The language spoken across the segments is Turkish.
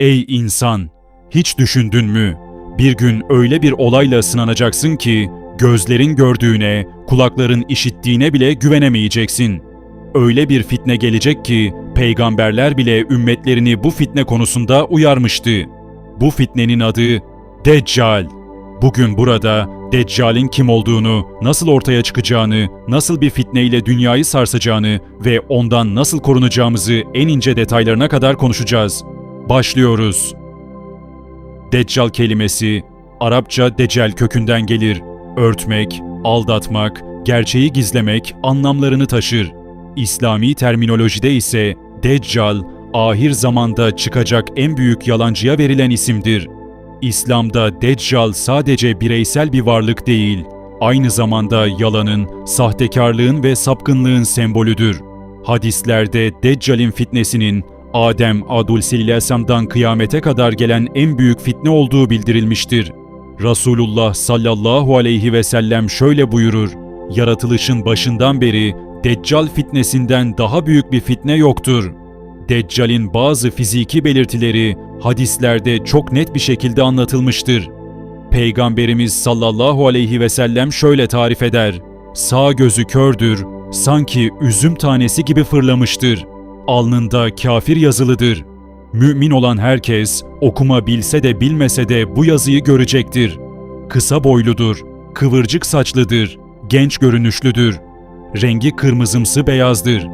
Ey insan! Hiç düşündün mü? Bir gün öyle bir olayla sınanacaksın ki gözlerin gördüğüne, kulakların işittiğine bile güvenemeyeceksin. Öyle bir fitne gelecek ki peygamberler bile ümmetlerini bu fitne konusunda uyarmıştı. Bu fitnenin adı Deccal. Bugün burada Deccal'in kim olduğunu, nasıl ortaya çıkacağını, nasıl bir fitneyle dünyayı sarsacağını ve ondan nasıl korunacağımızı en ince detaylarına kadar konuşacağız. Başlıyoruz. Deccal kelimesi Arapça decel kökünden gelir. Örtmek, aldatmak, gerçeği gizlemek anlamlarını taşır. İslami terminolojide ise Deccal, ahir zamanda çıkacak en büyük yalancıya verilen isimdir. İslam'da Deccal sadece bireysel bir varlık değil, aynı zamanda yalanın, sahtekarlığın ve sapkınlığın sembolüdür. Hadislerde Deccal'in fitnesinin Adem Adulsillassam'dan kıyamete kadar gelen en büyük fitne olduğu bildirilmiştir. Resulullah sallallahu aleyhi ve sellem şöyle buyurur: Yaratılışın başından beri Deccal fitnesinden daha büyük bir fitne yoktur. Deccal'in bazı fiziki belirtileri hadislerde çok net bir şekilde anlatılmıştır. Peygamberimiz sallallahu aleyhi ve sellem şöyle tarif eder. Sağ gözü kördür, sanki üzüm tanesi gibi fırlamıştır. Alnında kafir yazılıdır. Mümin olan herkes okuma bilse de bilmese de bu yazıyı görecektir. Kısa boyludur, kıvırcık saçlıdır, genç görünüşlüdür. Rengi kırmızımsı beyazdır.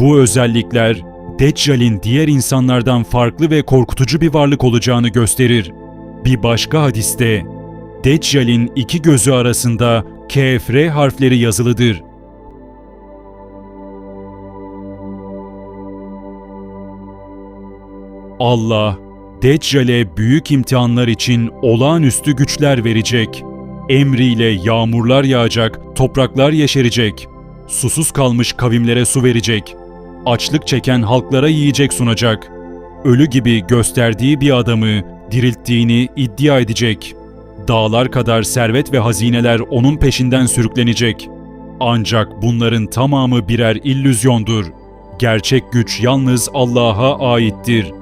Bu özellikler Deccal'in diğer insanlardan farklı ve korkutucu bir varlık olacağını gösterir. Bir başka hadiste Deccal'in iki gözü arasında KFR harfleri yazılıdır. Allah, Deccal'e büyük imtihanlar için olağanüstü güçler verecek. Emriyle yağmurlar yağacak, topraklar yeşerecek. Susuz kalmış kavimlere su verecek. Açlık çeken halklara yiyecek sunacak. Ölü gibi gösterdiği bir adamı dirilttiğini iddia edecek. Dağlar kadar servet ve hazineler onun peşinden sürüklenecek. Ancak bunların tamamı birer illüzyondur. Gerçek güç yalnız Allah'a aittir.''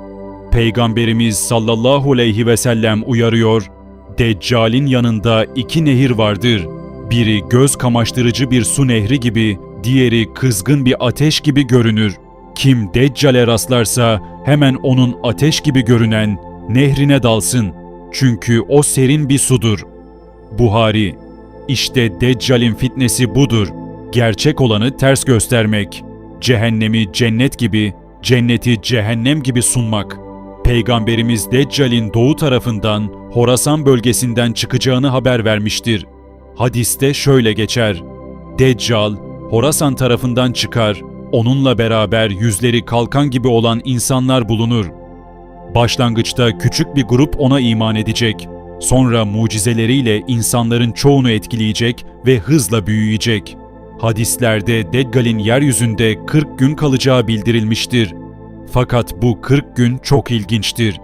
Peygamberimiz sallallahu aleyhi ve sellem uyarıyor. Deccal'in yanında iki nehir vardır. Biri göz kamaştırıcı bir su nehri gibi, diğeri kızgın bir ateş gibi görünür. Kim Deccal'e rastlarsa hemen onun ateş gibi görünen nehrine dalsın. Çünkü o serin bir sudur. Buhari İşte Deccal'in fitnesi budur. Gerçek olanı ters göstermek. Cehennemi cennet gibi, cenneti cehennem gibi sunmak.'' Peygamberimiz Deccal'in doğu tarafından Horasan bölgesinden çıkacağını haber vermiştir. Hadiste şöyle geçer. Deccal, Horasan tarafından çıkar, onunla beraber yüzleri kalkan gibi olan insanlar bulunur. Başlangıçta küçük bir grup ona iman edecek. Sonra mucizeleriyle insanların çoğunu etkileyecek ve hızla büyüyecek. Hadislerde Deccal'in yeryüzünde 40 gün kalacağı bildirilmiştir. Fakat bu 40 gün çok ilginçtir.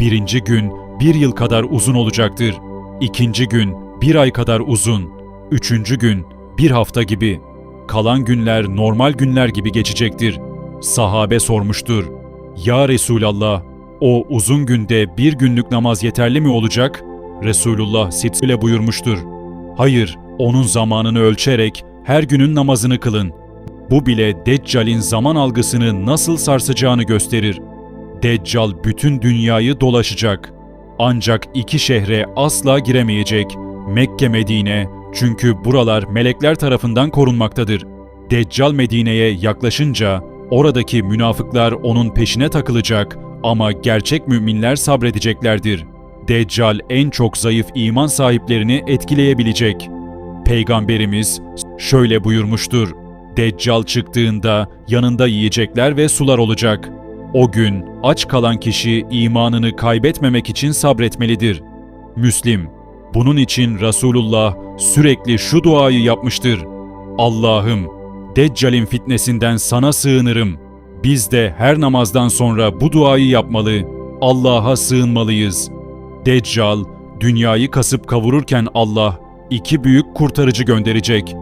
Birinci gün bir yıl kadar uzun olacaktır. İkinci gün bir ay kadar uzun. Üçüncü gün bir hafta gibi. Kalan günler normal günler gibi geçecektir. Sahabe sormuştur. Ya Resulallah, o uzun günde bir günlük namaz yeterli mi olacak? Resulullah sitle buyurmuştur. Hayır, onun zamanını ölçerek her günün namazını kılın. Bu bile Deccal'in zaman algısını nasıl sarsacağını gösterir. Deccal bütün dünyayı dolaşacak. Ancak iki şehre asla giremeyecek. Mekke Medine çünkü buralar melekler tarafından korunmaktadır. Deccal Medine'ye yaklaşınca oradaki münafıklar onun peşine takılacak ama gerçek müminler sabredeceklerdir. Deccal en çok zayıf iman sahiplerini etkileyebilecek. Peygamberimiz şöyle buyurmuştur. Deccal çıktığında yanında yiyecekler ve sular olacak. O gün aç kalan kişi imanını kaybetmemek için sabretmelidir. Müslim, bunun için Resulullah sürekli şu duayı yapmıştır. Allah'ım, Deccal'in fitnesinden sana sığınırım. Biz de her namazdan sonra bu duayı yapmalı, Allah'a sığınmalıyız. Deccal, dünyayı kasıp kavururken Allah iki büyük kurtarıcı gönderecek.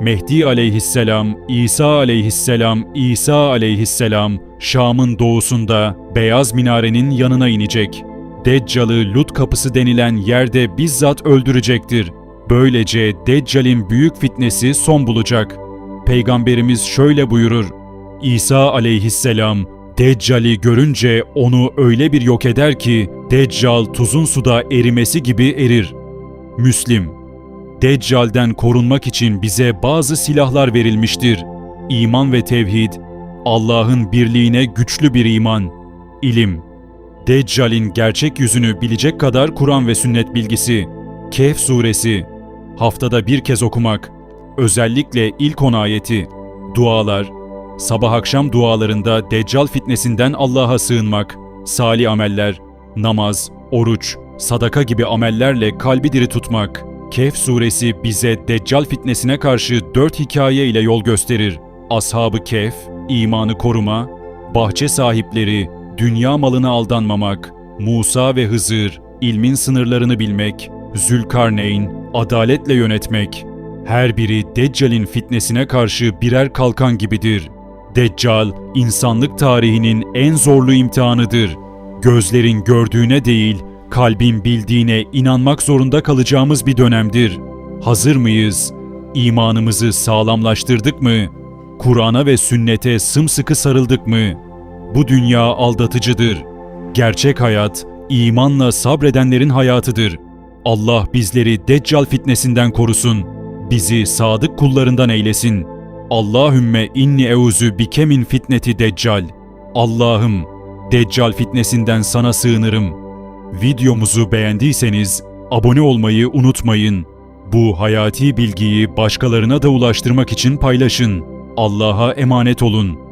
Mehdi aleyhisselam, İsa aleyhisselam, İsa aleyhisselam Şam'ın doğusunda beyaz minarenin yanına inecek. Deccal'ı Lut kapısı denilen yerde bizzat öldürecektir. Böylece Deccal'in büyük fitnesi son bulacak. Peygamberimiz şöyle buyurur. İsa aleyhisselam Deccal'i görünce onu öyle bir yok eder ki Deccal tuzun suda erimesi gibi erir. Müslim Deccal'den korunmak için bize bazı silahlar verilmiştir. İman ve tevhid, Allah'ın birliğine güçlü bir iman, ilim. Deccal'in gerçek yüzünü bilecek kadar Kur'an ve sünnet bilgisi. Kehf suresi. Haftada bir kez okumak. Özellikle ilk on ayeti. Dualar. Sabah akşam dualarında Deccal fitnesinden Allah'a sığınmak. Salih ameller. Namaz, oruç, sadaka gibi amellerle kalbi diri tutmak. Kehf suresi bize Deccal fitnesine karşı dört hikaye ile yol gösterir. Ashab-ı Kehf, imanı koruma, bahçe sahipleri, dünya malına aldanmamak, Musa ve Hızır, ilmin sınırlarını bilmek, Zülkarneyn, adaletle yönetmek. Her biri Deccal'in fitnesine karşı birer kalkan gibidir. Deccal, insanlık tarihinin en zorlu imtihanıdır. Gözlerin gördüğüne değil, kalbin bildiğine inanmak zorunda kalacağımız bir dönemdir. Hazır mıyız? İmanımızı sağlamlaştırdık mı? Kur'an'a ve sünnete sımsıkı sarıldık mı? Bu dünya aldatıcıdır. Gerçek hayat, imanla sabredenlerin hayatıdır. Allah bizleri Deccal fitnesinden korusun. Bizi sadık kullarından eylesin. Allahümme inni euzu bike min fitneti Deccal. Allah'ım, Deccal fitnesinden sana sığınırım. Videomuzu beğendiyseniz abone olmayı unutmayın. Bu hayati bilgiyi başkalarına da ulaştırmak için paylaşın. Allah'a emanet olun.